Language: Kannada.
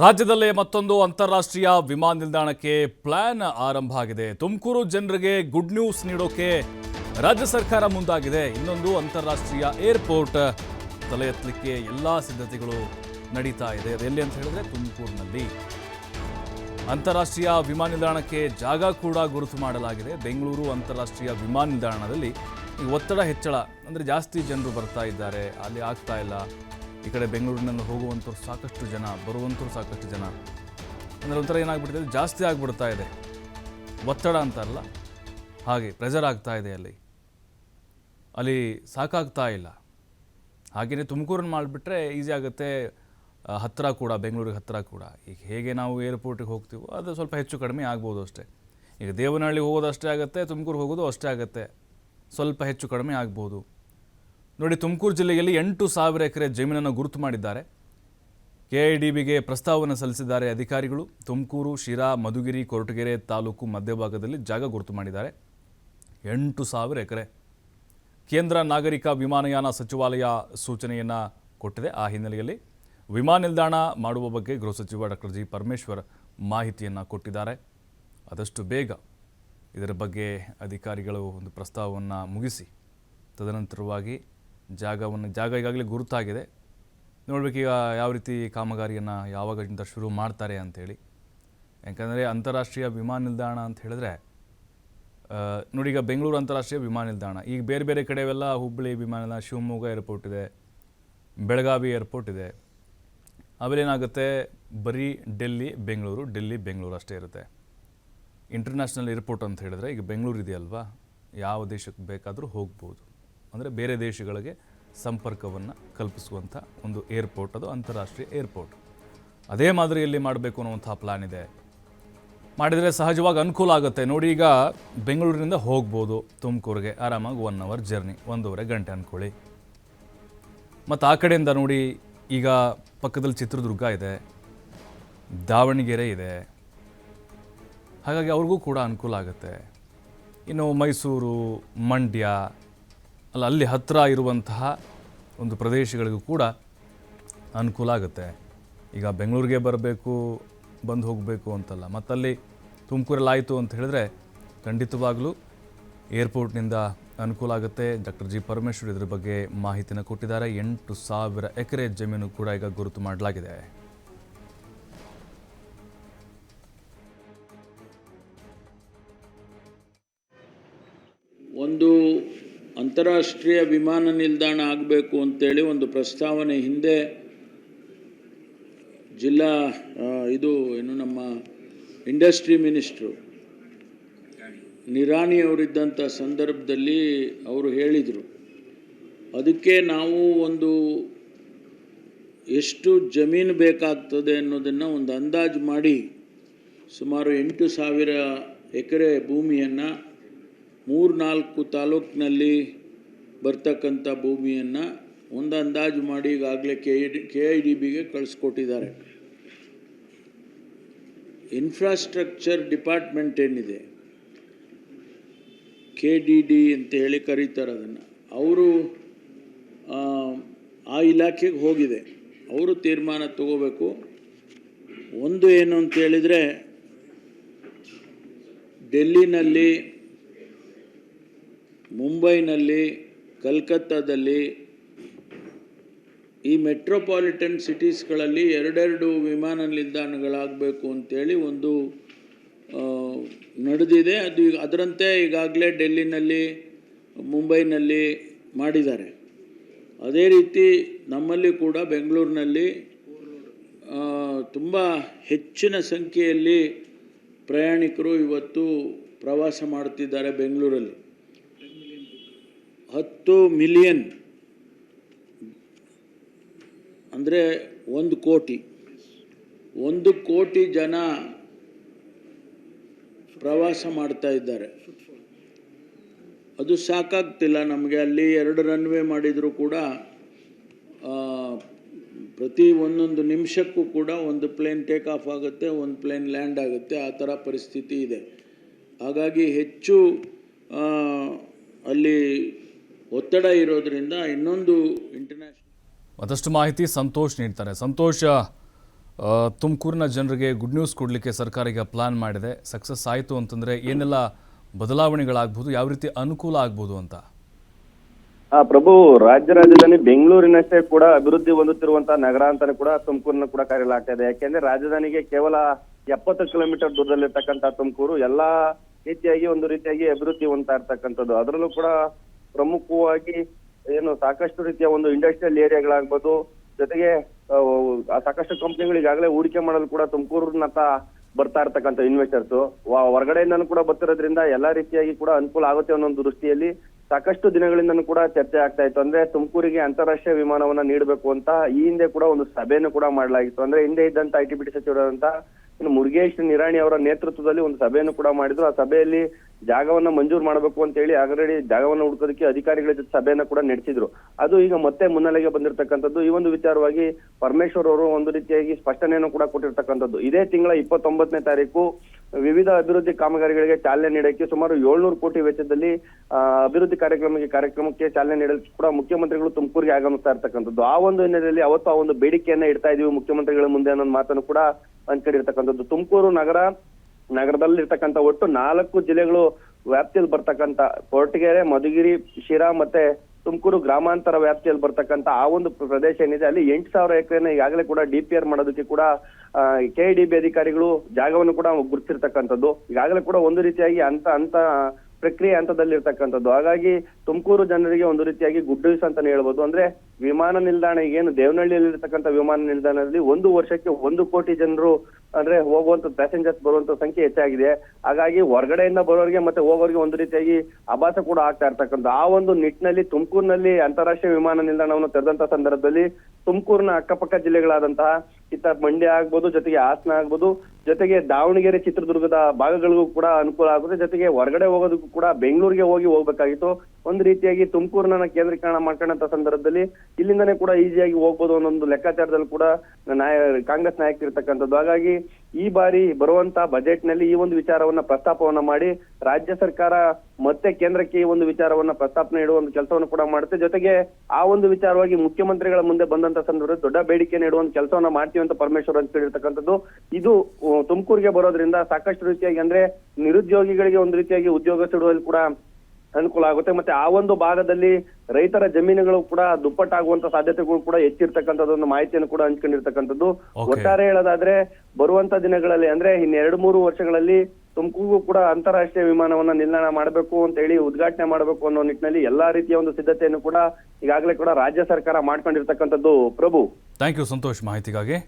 ರಾಜ್ಯದಲ್ಲೇ ಮತ್ತೊಂದು ಅಂತಾರಾಷ್ಟ್ರೀಯ ವಿಮಾನ ನಿಲ್ದಾಣಕ್ಕೆ ಪ್ಲಾನ್ ಆರಂಭ ಆಗಿದೆ. ತುಮಕೂರು ಜನರಿಗೆ ಗುಡ್ ನ್ಯೂಸ್ ನೀಡೋಕೆ ರಾಜ್ಯ ಸರ್ಕಾರ ಮುಂದಾಗಿದೆ. ಇನ್ನೊಂದು ಅಂತಾರಾಷ್ಟ್ರೀಯ ಏರ್ಪೋರ್ಟ್ ತಲೆ ಎತ್ತಲಿಕ್ಕೆ ಎಲ್ಲ ಸಿದ್ಧತೆಗಳು ನಡೀತಾ ಇದೆ. ಎಲ್ಲಿ ಅಂತ ಹೇಳಿದ್ರೆ ತುಮಕೂರಿನಲ್ಲಿ. ಅಂತಾರಾಷ್ಟ್ರೀಯ ವಿಮಾನ ನಿಲ್ದಾಣಕ್ಕೆ ಜಾಗ ಕೂಡ ಗುರುತು ಮಾಡಲಾಗಿದೆ. ಬೆಂಗಳೂರು ಅಂತಾರಾಷ್ಟ್ರೀಯ ವಿಮಾನ ನಿಲ್ದಾಣದಲ್ಲಿ ಒತ್ತಡ ಹೆಚ್ಚಳ ಅಂದರೆ ಜಾಸ್ತಿ ಜನರು ಬರ್ತಾ ಇದ್ದಾರೆ. ಅಲ್ಲಿ ಆಗ್ತಾ ಇಲ್ಲ. ಈ ಕಡೆ ಬೆಂಗಳೂರಿನಲ್ಲಿ ಹೋಗುವಂಥವ್ರು ಸಾಕಷ್ಟು ಜನ, ಬರುವಂಥವ್ರು ಸಾಕಷ್ಟು ಜನ. ಅಂದರೆ ಒಂಥರ ಏನಾಗ್ಬಿಟ್ಟಿದೆ, ಜಾಸ್ತಿ ಆಗಿಬಿಡ್ತಾ ಇದೆ. ಒತ್ತಡ ಅಂತಾರಲ್ಲ ಹಾಗೆ ಪ್ರೆಷರ್ ಆಗ್ತಾ ಇದೆ ಅಲ್ಲಿ. ಅಲ್ಲಿ ಸಾಕಾಗ್ತಾ ಇಲ್ಲ. ಹಾಗೆಯೇ ತುಮಕೂರನ್ನು ಮಾಡಿಬಿಟ್ರೆ ಈಸಿ ಆಗುತ್ತೆ. ಹತ್ತಿರ ಕೂಡ, ಬೆಂಗಳೂರಿಗೆ ಹತ್ತಿರ ಕೂಡ. ಈಗ ಹೇಗೆ ನಾವು ಏರ್ಪೋರ್ಟಿಗೆ ಹೋಗ್ತೀವೋ, ಅದು ಸ್ವಲ್ಪ ಹೆಚ್ಚು ಕಡಿಮೆ ಆಗ್ಬೋದು ಅಷ್ಟೇ. ಈಗ ದೇವನಹಳ್ಳಿ ಹೋಗೋದು ಅಷ್ಟೇ ಆಗುತ್ತೆ ತುಮಕೂರು ಹೋಗೋದು ಅಷ್ಟೇ ಆಗುತ್ತೆ. ಸ್ವಲ್ಪ ಹೆಚ್ಚು ಕಡಿಮೆ ಆಗ್ಬೋದು. ನೋಡಿ, ತುಮಕೂರು ಜಿಲ್ಲೆಯಲ್ಲಿ ಎಂಟು ಸಾವಿರ ಎಕರೆ ಜಮೀನನ್ನು ಗುರುತು ಮಾಡಿದ್ದಾರೆ. ಕೆ ಐ ಡಿ ಬಿಗೆ ಪ್ರಸ್ತಾವನೆ ಸಲ್ಲಿಸಿದ್ದಾರೆ ಅಧಿಕಾರಿಗಳು. ತುಮಕೂರು, ಶಿರಾ, ಮಧುಗಿರಿ, ಕೊರಟಗೆರೆ ತಾಲೂಕು ಮಧ್ಯಭಾಗದಲ್ಲಿ ಜಾಗ ಗುರುತು ಮಾಡಿದ್ದಾರೆ. ಎಂಟು ಸಾವಿರ ಎಕರೆ. ಕೇಂದ್ರ ನಾಗರಿಕ ವಿಮಾನಯಾನ ಸಚಿವಾಲಯ ಸೂಚನೆಯನ್ನು ಕೊಟ್ಟಿದೆ. ಆ ಹಿನ್ನೆಲೆಯಲ್ಲಿ ವಿಮಾನ ನಿಲ್ದಾಣ ಮಾಡುವ ಬಗ್ಗೆ ಗೃಹ ಸಚಿವ ಡಾಕ್ಟರ್ ಜಿ ಪರಮೇಶ್ವರ್ ಮಾಹಿತಿಯನ್ನು ಕೊಟ್ಟಿದ್ದಾರೆ. ಆದಷ್ಟು ಬೇಗ ಇದರ ಬಗ್ಗೆ ಅಧಿಕಾರಿಗಳು ಒಂದು ಪ್ರಸ್ತಾವವನ್ನು ಮುಗಿಸಿ, ತದನಂತರವಾಗಿ ಜಾಗವನ್ನು, ಜಾಗ ಈಗಾಗಲೇ ಗುರುತಾಗಿದೆ. ಈಗ ಯಾವ ರೀತಿ ಕಾಮಗಾರಿಯನ್ನು ಯಾವಾಗಿಂದ ಶುರು ಮಾಡ್ತಾರೆ ಅಂಥೇಳಿ ಯಾಕಂದರೆ ಅಂತಾರಾಷ್ಟ್ರೀಯ ವಿಮಾನ ನಿಲ್ದಾಣ ಅಂತ ಹೇಳಿದ್ರೆ ನೋಡಿ ಈಗ ಬೆಂಗಳೂರು ಅಂತಾರಾಷ್ಟ್ರೀಯ ವಿಮಾನ ನಿಲ್ದಾಣ. ಈಗ ಬೇರೆ ಬೇರೆ ಕಡೆವೆಲ್ಲ ಹುಬ್ಬಳ್ಳಿ ವಿಮಾನ ನಿಲ್ದಾಣ, ಶಿವಮೊಗ್ಗ ಏರ್ಪೋರ್ಟ್ ಇದೆ, ಬೆಳಗಾವಿ ಏರ್ಪೋರ್ಟ್ ಇದೆ. ಆಮೇಲೆ ಏನಾಗುತ್ತೆ ಬರೀ ಡೆಲ್ಲಿ, ಬೆಂಗಳೂರು ಡೆಲ್ಲಿ, ಬೆಂಗಳೂರು ಅಷ್ಟೇ ಇರುತ್ತೆ. ಇಂಟರ್ನ್ಯಾಷನಲ್ ಏರ್ಪೋರ್ಟ್ ಅಂತ ಹೇಳಿದ್ರೆ ಈಗ ಬೆಂಗಳೂರು ಇದೆಯಲ್ವಾ? ಯಾವ ದೇಶಕ್ಕೆ ಬೇಕಾದರೂ ಹೋಗ್ಬೋದು. ಅಂದರೆ ಬೇರೆ ದೇಶಗಳಿಗೆ ಸಂಪರ್ಕವನ್ನು ಕಲ್ಪಿಸುವಂಥ ಒಂದು ಏರ್ಪೋರ್ಟ್ ಅದು ಅಂತಾರಾಷ್ಟ್ರೀಯ ಏರ್ಪೋರ್ಟ್. ಅದೇ ಮಾದರಿಯಲ್ಲಿ ಮಾಡಬೇಕು ಅನ್ನುವಂಥ ಪ್ಲಾನ್ ಇದೆ. ಮಾಡಿದರೆ ಸಹಜವಾಗಿ ಅನುಕೂಲ ಆಗುತ್ತೆ. ನೋಡಿ ಈಗ ಬೆಂಗಳೂರಿನಿಂದ ಹೋಗ್ಬೋದು ತುಮಕೂರಿಗೆ. ಆರಾಮಾಗಿ ಒನ್ ಅವರ್ ಜರ್ನಿ ಒಂದೂವರೆ ಗಂಟೆ ಅಂದ್ಕೊಳ್ಳಿ ಮತ್ತು ಆ ಕಡೆಯಿಂದ ನೋಡಿ ಈಗ ಪಕ್ಕದಲ್ಲಿ ಚಿತ್ರದುರ್ಗ ಇದೆ, ದಾವಣಗೆರೆ ಇದೆ. ಹಾಗಾಗಿ ಅವ್ರಿಗೂ ಕೂಡ ಅನುಕೂಲ ಆಗುತ್ತೆ. ಇನ್ನು ಮೈಸೂರು, ಮಂಡ್ಯ ಅಲ್ಲ, ಅಲ್ಲಿ ಹತ್ತಿರ ಇರುವಂತಹ ಒಂದು ಪ್ರದೇಶಗಳಿಗೂ ಕೂಡ ಅನುಕೂಲ ಆಗುತ್ತೆ. ಈಗ ಬೆಂಗಳೂರಿಗೆ ಬರಬೇಕು, ಬಂದು ಹೋಗಬೇಕು ಅಂತಲ್ಲ, ಮತ್ತಲ್ಲಿ ತುಮಕೂರಲ್ಲಿ ಆಯಿತು ಅಂತ ಹೇಳಿದ್ರೆ ಖಂಡಿತವಾಗಲೂ ಏರ್ಪೋರ್ಟ್ನಿಂದ ಅನುಕೂಲ ಆಗುತ್ತೆ. ಡಾಕ್ಟರ್ ಜಿ ಪರಮೇಶ್ವರ್ ಇದ್ರ ಬಗ್ಗೆ ಮಾಹಿತಿನ ಕೊಟ್ಟಿದ್ದಾರೆ. ಎಂಟು ಸಾವಿರ ಎಕರೆ ಜಮೀನು ಕೂಡ ಈಗ ಗುರುತು ಮಾಡಲಾಗಿದೆ. ಒಂದು ಅಂತಾರಾಷ್ಟ್ರೀಯ ವಿಮಾನ ನಿಲ್ದಾಣ ಆಗಬೇಕು ಅಂತೇಳಿ ಒಂದು ಪ್ರಸ್ತಾವನೆ ಹಿಂದೆ ಜಿಲ್ಲಾ ಇದು ಏನು ನಮ್ಮ ಇಂಡಸ್ಟ್ರಿ ಮಿನಿಸ್ಟ್ರು ನಿರಾಣಿ ಅವರಿದ್ದಂಥ ಸಂದರ್ಭದಲ್ಲಿ ಅವರು ಹೇಳಿದರು, ಅದಕ್ಕೆ ನಾವು ಒಂದು ಎಷ್ಟು ಜಮೀನು ಬೇಕಾಗ್ತದೆ ಅನ್ನೋದನ್ನು ಒಂದು ಅಂದಾಜು ಮಾಡಿ ಸುಮಾರು ಎಂಟು ಸಾವಿರ ಎಕರೆ ಭೂಮಿಯನ್ನು ಮೂರು ನಾಲ್ಕು ತಾಲೂಕಿನಲ್ಲಿ ಬರ್ತಕ್ಕಂಥ ಭೂಮಿಯನ್ನು ಒಂದು ಅಂದಾಜು ಮಾಡಿ ಈಗಾಗಲೇ K I D K I D ಬಿಗೆ ಕಳಿಸ್ಕೊಟ್ಟಿದ್ದಾರೆ. ಇನ್ಫ್ರಾಸ್ಟ್ರಕ್ಚರ್ ಡಿಪಾರ್ಟ್ಮೆಂಟ್ ಏನಿದೆ? ಕೆ ಡಿ ಡಿ ಅಂತ ಹೇಳಿ ಕರೀತಾರೆ ಅದನ್ನು. ಅವರು ಆ ಇಲಾಖೆಗೆ ಹೋಗಿದೆ. ಅವರು ತೀರ್ಮಾನ ತಗೋಬೇಕು. ಒಂದು ಏನು ಅಂತ ಹೇಳಿದರೆ, ಡೆಲ್ಲಿನಲ್ಲಿ ಮುಂಬೈನಲ್ಲಿ, ಕಲ್ಕತ್ತಾದಲ್ಲಿ, ಈ ಮೆಟ್ರೋಪಾಲಿಟನ್ ಸಿಟೀಸ್ಗಳಲ್ಲಿ ಎರಡೆರಡು ವಿಮಾನ ನಿಲ್ದಾಣಗಳಾಗಬೇಕು ಅಂತೇಳಿ ಒಂದು ನಡೆದಿದೆ. ಅದು ಈಗ ಅದರಂತೆ ಈಗಾಗಲೇ ಡೆಲ್ಲಿನಲ್ಲಿ, ಮುಂಬೈನಲ್ಲಿ ಮಾಡಿದ್ದಾರೆ. ಅದೇ ರೀತಿ ನಮ್ಮಲ್ಲಿ ಕೂಡ ಬೆಂಗಳೂರಿನಲ್ಲಿ ತುಂಬ ಹೆಚ್ಚಿನ ಸಂಖ್ಯೆಯಲ್ಲಿ ಪ್ರಯಾಣಿಕರು ಇವತ್ತು ಪ್ರವಾಸ ಮಾಡ್ತಿದ್ದಾರೆ ಬೆಂಗಳೂರಲ್ಲಿ. ಹತ್ತು ಮಿಲಿಯನ್ ಅಂದರೆ ಒಂದು ಕೋಟಿ. ಒಂದು ಕೋಟಿ ಜನ ಪ್ರವಾಸ ಮಾಡ್ತಾ ಇದ್ದಾರೆ. ಅದು ಸಾಕಾಗ್ತಿಲ್ಲ ನಮಗೆ. ಅಲ್ಲಿ ಎರಡು ರನ್ವೇ ಮಾಡಿದರೂ ಕೂಡ ಪ್ರತಿ ಒಂದೊಂದು ನಿಮಿಷಕ್ಕೂ ಕೂಡ ಒಂದು ಪ್ಲೇನ್ ಟೇಕ್ ಆಫ್ ಆಗುತ್ತೆ, ಒಂದು ಪ್ಲೇನ್ ಲ್ಯಾಂಡ್ ಆಗುತ್ತೆ. ಆ ಥರ ಪರಿಸ್ಥಿತಿ ಇದೆ. ಹಾಗಾಗಿ ಹೆಚ್ಚು ಅಲ್ಲಿ ಒತ್ತಡ ಇರೋದ್ರಿಂದ ಇನ್ನೊಂದು ಇಂಟರ್ನ್ಯಾಷನಲ್ ಮತ್ತಷ್ಟು ಮಾಹಿತಿ ಸಂತೋಷ್ ನೀಡ್ತಾರೆ. ಸಂತೋಷ ತುಮಕೂರಿನ ಜನರಿಗೆ ಗುಡ್ ನ್ಯೂಸ್ ಕೊಡಲಿಕ್ಕೆ ಸರ್ಕಾರ ಈಗ ಪ್ಲಾನ್ ಮಾಡಿದೆ. ಸಕ್ಸಸ್ ಆಯಿತು ಅಂತಂದರೆ ಏನೆಲ್ಲ ಬದಲಾವಣೆಗಳಾಗ್ಬೋದು ಯಾವ ರೀತಿ ಅನುಕೂಲ ಆಗ್ಬೋದು ಅಂತ? ಆ ಪ್ರಭು ರಾಜ್ಯ ರಾಜಧಾನಿ ಬೆಂಗಳೂರಿನಷ್ಟೇ ಕೂಡ ಅಭಿವೃದ್ಧಿ ಹೊಂದುತ್ತಿರುವಂತಹ ನಗರ ಅಂತಾನೆ ಕೂಡ ತುಮಕೂರಿನ ಕೂಡ ಕರೆಯಲಾಗ್ತಾ ಇದೆ. ಯಾಕೆಂದ್ರೆ ರಾಜಧಾನಿಗೆ ಕೇವಲ ಎಪ್ಪತ್ತು ಕಿಲೋಮೀಟರ್ ದೂರದಲ್ಲಿರ್ತಕ್ಕಂಥ ತುಮಕೂರು ಎಲ್ಲಾ ರೀತಿಯಾಗಿ ಒಂದು ರೀತಿಯಾಗಿ ಅಭಿವೃದ್ಧಿ ಹೊಂದ್ತಾ ಇರ್ತಕ್ಕಂಥದ್ದು. ಅದರಲ್ಲೂ ಕೂಡ ಪ್ರಮುಖವಾಗಿ ಏನು ಸಾಕಷ್ಟು ರೀತಿಯ ಒಂದು ಇಂಡಸ್ಟ್ರಿಯಲ್ ಏರಿಯಾಗಳಾಗ್ಬೋದು, ಜೊತೆಗೆ ಸಾಕಷ್ಟು ಕಂಪ್ನಿಗಳು ಈಗಾಗಲೇ ಹೂಡಿಕೆ ಮಾಡಲು ಕೂಡ ತುಮಕೂರಿನತ್ತ ಬರ್ತಾ ಇರ್ತಕ್ಕಂಥ ಇನ್ವೆಸ್ಟರ್ಸ್ ಹೊರಗಡೆಯಿಂದನೂ ಕೂಡ ಬರ್ತಿರೋದ್ರಿಂದ ಎಲ್ಲಾ ರೀತಿಯಾಗಿ ಕೂಡ ಅನುಕೂಲ ಆಗುತ್ತೆ ಅನ್ನೋ ಒಂದು ದೃಷ್ಟಿಯಲ್ಲಿ ಸಾಕಷ್ಟು ದಿನಗಳಿಂದನೂ ಕೂಡ ಚರ್ಚೆ ಆಗ್ತಾ ಇತ್ತು. ಅಂದ್ರೆ ತುಮಕೂರಿಗೆ ಅಂತಾರಾಷ್ಟ್ರೀಯ ವಿಮಾನವನ್ನ ನೀಡಬೇಕು ಅಂತ ಈ ಹಿಂದೆ ಕೂಡ ಒಂದು ಸಭೆಯನ್ನು ಕೂಡ ಮಾಡಲಾಗಿತ್ತು. ಅಂದ್ರೆ ಹಿಂದೆ ಇದ್ದಂತ ಐ ಟಿ ಬಿ ಟಿ ಸಚಿವರಾದಂತ ಮುರುಗೇಶ್ ನಿರಾಣಿ ಅವರ ನೇತೃತ್ವದಲ್ಲಿ ಒಂದು ಸಭೆಯನ್ನು ಕೂಡ ಮಾಡಿದ್ರು. ಆ ಸಭೆಯಲ್ಲಿ ಜಾಗವನ್ನ ಮಂಜೂರು ಮಾಡಬೇಕು ಅಂತ ಹೇಳಿ ಆಲ್ರೆಡಿ ಜಾಗವನ್ನು ಹುಡುಕೋದಕ್ಕೆ ಅಧಿಕಾರಿಗಳ ಜೊತೆ ಸಭೆಯನ್ನ ಕೂಡ ನಡೆಸಿದ್ರು. ಅದು ಈಗ ಮತ್ತೆ ಮುನ್ನೆಲೆಗೆ ಬಂದಿರತಕ್ಕಂಥದ್ದು. ಈ ಒಂದು ವಿಚಾರವಾಗಿ ಪರಮೇಶ್ವರ್ ಅವರು ಒಂದು ರೀತಿಯಾಗಿ ಸ್ಪಷ್ಟನೆಯನ್ನು ಕೂಡ ಕೊಟ್ಟಿರ್ತಕ್ಕಂಥದ್ದು. ಇದೇ ತಿಂಗಳ ಇಪ್ಪತ್ತೊಂಬತ್ತನೇ ತಾರೀಕು ವಿವಿಧ ಅಭಿವೃದ್ಧಿ ಕಾಮಗಾರಿಗಳಿಗೆ ಚಾಲನೆ ನೀಡಕ್ಕೆ ಸುಮಾರು ಏಳ್ನೂರು ಕೋಟಿ ವೆಚ್ಚದಲ್ಲಿ ಅಭಿವೃದ್ಧಿ ಕಾರ್ಯಕ್ರಮಕ್ಕೆ ಕಾರ್ಯಕ್ರಮಕ್ಕೆ ಚಾಲನೆ ನೀಡಲು ಕೂಡ ಮುಖ್ಯಮಂತ್ರಿಗಳು ತುಮಕೂರಿಗೆ ಆಗಮಿಸ್ತಾ ಇರ್ತಕ್ಕಂಥದ್ದು. ಆ ಒಂದು ಹಿನ್ನೆಲೆಯಲ್ಲಿ ಅವತ್ತು ಆ ಒಂದು ಬೇಡಿಕೆಯನ್ನ ಇಡ್ತಾ ಇದೀವಿ ಮುಖ್ಯಮಂತ್ರಿಗಳ ಮುಂದೆ ಅನ್ನೋ ಮಾತನ್ನು ಕೂಡ ಹಂಚ್ಕೊಂಡಿರ್ತಕ್ಕಂಥದ್ದು ತುಮಕೂರು ನಗರ ನಗರದಲ್ಲಿರ್ತಕ್ಕಂಥ ಒಟ್ಟು ನಾಲ್ಕು ಜಿಲ್ಲೆಗಳು ವ್ಯಾಪ್ತಿಯಲ್ಲಿ ಬರ್ತಕ್ಕಂಥ ಕೊರಟಗೆರೆ, ಮಧುಗಿರಿ, ಶಿರಾ ಮತ್ತೆ ತುಮಕೂರು ಗ್ರಾಮಾಂತರ ವ್ಯಾಪ್ತಿಯಲ್ಲಿ ಬರ್ತಕ್ಕಂಥ ಆ ಒಂದು ಪ್ರದೇಶ ಏನಿದೆ, ಅಲ್ಲಿ ಎಂಟು ಸಾವಿರ ಎಕರೆನ ಈಗಾಗಲೇ ಕೂಡ ಡಿ ಪಿ ಆರ್ ಮಾಡೋದಕ್ಕೆ ಕೂಡ ಕೆ ಡಿ ಬಿ ಅಧಿಕಾರಿಗಳು ಜಾಗವನ್ನು ಕೂಡ ಗುರುತಿರ್ತಕ್ಕಂಥದ್ದು ಈಗಾಗಲೇ ಕೂಡ ಒಂದು ರೀತಿಯಾಗಿ ಅಂತ ಅಂತ ಪ್ರಕ್ರಿಯೆ ಹಂತದಲ್ಲಿರ್ತಕ್ಕಂಥದ್ದು. ಹಾಗಾಗಿ ತುಮಕೂರು ಜನರಿಗೆ ಒಂದು ರೀತಿಯಾಗಿ ಗುಡ್ ನ್ಯೂಸ್ ಅಂತಾನೆ ಹೇಳ್ಬೋದು. ಅಂದ್ರೆ ವಿಮಾನ ನಿಲ್ದಾಣ ಏನು ದೇವನಹಳ್ಳಿಯಲ್ಲಿ ಇರ್ತಕ್ಕಂಥ ವಿಮಾನ ನಿಲ್ದಾಣದಲ್ಲಿ ಒಂದು ವರ್ಷಕ್ಕೆ ಒಂದು ಕೋಟಿ ಜನರು ಅಂದ್ರೆ ಹೋಗುವಂತ ಪ್ಯಾಸೆಂಜರ್ಸ್ ಬರುವಂತ ಸಂಖ್ಯೆ ಹೆಚ್ಚಾಗಿದೆ. ಹಾಗಾಗಿ ಹೊರಗಡೆಯಿಂದ ಬರೋರಿಗೆ ಮತ್ತೆ ಹೋಗೋರಿಗೆ ಒಂದು ರೀತಿಯಾಗಿ ಅಭಾಸ ಕೂಡ ಆಗ್ತಾ ಇರ್ತಕ್ಕಂಥ ಆ ಒಂದು ನಿಟ್ಟಿನಲ್ಲಿ ತುಮಕೂರಿನಲ್ಲಿ ಅಂತಾರಾಷ್ಟ್ರೀಯ ವಿಮಾನ ನಿಲ್ದಾಣವನ್ನು ತೆರೆದಂತ ಸಂದರ್ಭದಲ್ಲಿ ತುಮಕೂರಿನ ಅಕ್ಕಪಕ್ಕ ಜಿಲ್ಲೆಗಳಾದಂತಹ ಇತ್ತ ಮಂಡ್ಯ ಆಗ್ಬೋದು, ಜೊತೆಗೆ ಹಾಸನ ಆಗ್ಬೋದು, ಜೊತೆಗೆ ದಾವಣಗೆರೆ, ಚಿತ್ರದುರ್ಗದ ಭಾಗಗಳಿಗೂ ಕೂಡ ಅನುಕೂಲ ಆಗುತ್ತೆ. ಜೊತೆಗೆ ಹೊರಗಡೆ ಹೋಗೋದಕ್ಕೂ ಕೂಡ ಬೆಂಗಳೂರಿಗೆ ಹೋಗಿ ಹೋಗ್ಬೇಕಾಗಿತ್ತು. ಒಂದು ರೀತಿಯಾಗಿ ತುಮಕೂರನ್ನ ಕೇಂದ್ರೀಕರಣ ಮಾಡ್ಕೊಂಡಂತ ಸಂದರ್ಭದಲ್ಲಿ ಇಲ್ಲಿಂದನೇ ಕೂಡ ಈಸಿಯಾಗಿ ಹೋಗ್ಬೋದು ಅನ್ನೋ ಒಂದು ಲೆಕ್ಕಾಚಾರದಲ್ಲಿ ಕೂಡ ನಾಯ, ಕಾಂಗ್ರೆಸ್ ನಾಯಕರು ಇರ್ತಕ್ಕಂಥದ್ದು ಹಾಗಾಗಿ ಈ ಬಾರಿ ಬರುವಂತ ಬಜೆಟ್ನಲ್ಲಿ ಈ ಒಂದು ವಿಚಾರವನ್ನ ಪ್ರಸ್ತಾಪವನ್ನ ಮಾಡಿ ರಾಜ್ಯ ಸರ್ಕಾರ ಮತ್ತೆ ಕೇಂದ್ರಕ್ಕೆ ಈ ಒಂದು ವಿಚಾರವನ್ನ ಪ್ರಸ್ತಾಪನೆ ಇಡುವ ಒಂದು ಕೆಲಸವನ್ನು ಕೂಡ ಮಾಡುತ್ತೆ. ಜೊತೆಗೆ ಆ ಒಂದು ವಿಚಾರವಾಗಿ ಮುಖ್ಯಮಂತ್ರಿಗಳ ಮುಂದೆ ಬಂದಂತ ಸಂದರ್ಭದಲ್ಲಿ ದೊಡ್ಡ ಬೇಡಿಕೆ ನೀಡುವ ಒಂದು ಕೆಲಸವನ್ನ ಮಾಡ್ತೀವಿ ಅಂತ ಪರಮೇಶ್ವರ್ ಅಂತ ಹೇಳಿರ್ತಕ್ಕಂಥದ್ದು ಇದು ತುಮಕೂರಿಗೆ ಬರೋದ್ರಿಂದ ಸಾಕಷ್ಟು ರೀತಿಯಾಗಿ ಅಂದ್ರೆ ನಿರುದ್ಯೋಗಿಗಳಿಗೆ ಒಂದು ರೀತಿಯಾಗಿ ಉದ್ಯೋಗ ಸಿಡುವಲ್ಲಿ ಕೂಡ ಅನುಕೂಲ ಆಗುತ್ತೆ. ಮತ್ತೆ ಆ ಒಂದು ಭಾಗದಲ್ಲಿ ರೈತರ ಜಮೀನುಗಳು ಕೂಡ ದುಪ್ಪಟ್ಟಾಗುವಂತ ಸಾಧ್ಯತೆಗಳು ಕೂಡ ಹೆಚ್ಚಿರ್ತಕ್ಕಂಥದ್ದು ಒಂದು ಮಾಹಿತಿಯನ್ನು ಕೂಡ ಹಂಚ್ಕೊಂಡಿರ್ತಕ್ಕಂಥದ್ದು. ಒಟ್ಟಾರೆ ಹೇಳೋದಾದ್ರೆ ಬರುವಂತ ದಿನಗಳಲ್ಲಿ ಅಂದ್ರೆ ಇನ್ ಎರಡು ಮೂರು ವರ್ಷಗಳಲ್ಲಿ ತುಮಕೂರು ಕೂಡ ಅಂತಾರಾಷ್ಟ್ರೀಯ ವಿಮಾನವನ್ನ ನಿಲ್ದಾಣ ಮಾಡಬೇಕು ಅಂತ ಹೇಳಿ ಉದ್ಘಾಟನೆ ಮಾಡಬೇಕು ಅನ್ನೋ ನಿಟ್ಟಿನಲ್ಲಿ ಎಲ್ಲಾ ರೀತಿಯ ಒಂದು ಸಿದ್ಧತೆಯನ್ನು ಕೂಡ ಈಗಾಗಲೇ ಕೂಡ ರಾಜ್ಯ ಸರ್ಕಾರ ಮಾಡ್ಕೊಂಡಿರ್ತಕ್ಕಂಥದ್ದು. ಪ್ರಭು. ಥ್ಯಾಂಕ್ ಯು ಸಂತೋಷ್ ಮಾಹಿತಿಗಾಗಿ.